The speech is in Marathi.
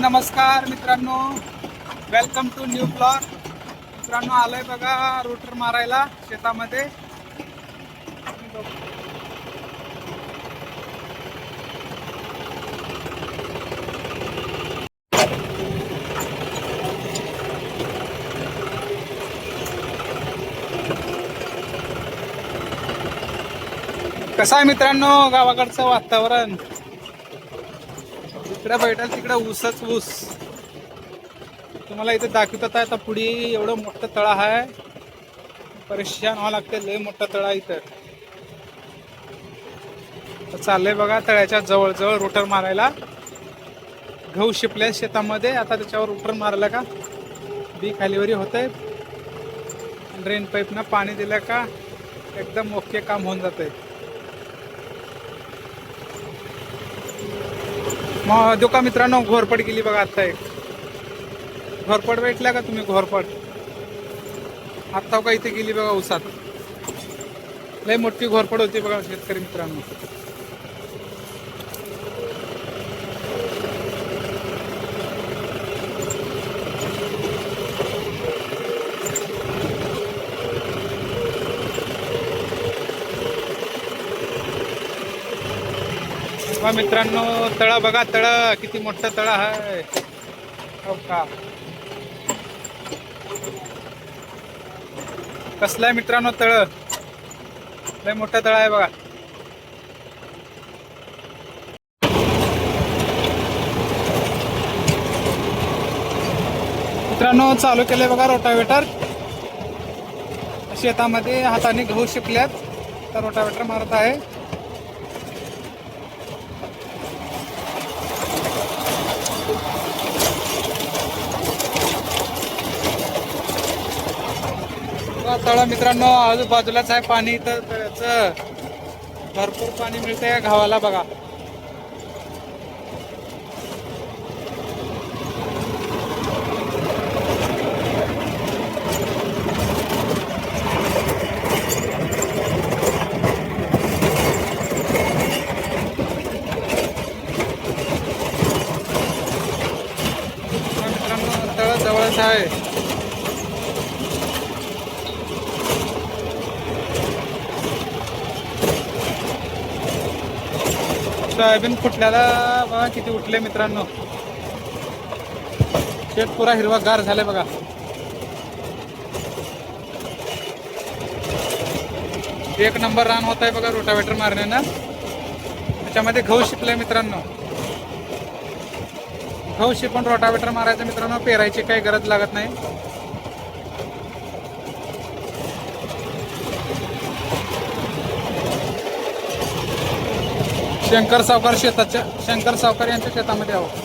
नमस्कार मित्रांनो. वेलकम टू न्यू ब्लॉग मित्रांनो आलोय बघा रोटर मारायला शेतामध्ये. कसं आहे मित्रांनो गावाकडचं वातावरण? इकडे भेटाल तिकडं ऊसच ऊस. तुम्हाला इथे दाखवतात आता पुढे एवढं मोठं तळा आहे. परेशान व्हावं लागते लय मोठा तळा इथं. तर चाललंय बघा तळ्याच्या जवळजवळ रोटर मारायला. गहू शिपल्या शेतामध्ये आता त्याच्यावर रोटर मारला का? बी खालीवरी होतंय. ड्रेन पाईपनं पाणी दिलं का? एकदम ओके काम होऊन जातंय. मग देऊ मित्रांनो घोरपड गेली बघा आत्ता एक. घोरपड भेटल्या का तुम्ही घोरपड? आत्ता का इथे गेली बघा उसात लय मोठी घोरपड होती बघा शेतकरी मित्रांनो. बघा मित्रांनो तळ बघा तळ. किती मोठं तळ आहे. हो का? कसलं मित्रांनो तळ? लय मोठं तळ आहे बघा. मित्रांनो चालू केलंय बघा रोटावेटर. शेतामध्ये हाताने गहू शिकल्यात तर रोटावेटर मारत आहे बघा तळ मित्रांनो आजूबाजूलाच आहे पाणी तर त्याच भरपूर पाणी मिळतंय या गावाला बघा. बघा मित्रांनो तळ जवळच आहे. सोयाबीन फुटल्याला बघा किती उठले मित्रांनो. शेत पुरा हिरवा गार झाले बघा. एक नंबर रान होत आहे बघा रोटावेटर मारण्यानं. त्याच्यामध्ये घऊ शिपले मित्रांनो. गहू शिपून रोटावेटर मारायचं मित्रांनो पेरायची काही गरज लागत नाही. शंकर सावकार शेताच्या शंकर सावकार यांच्या शेतामध्ये आहोत.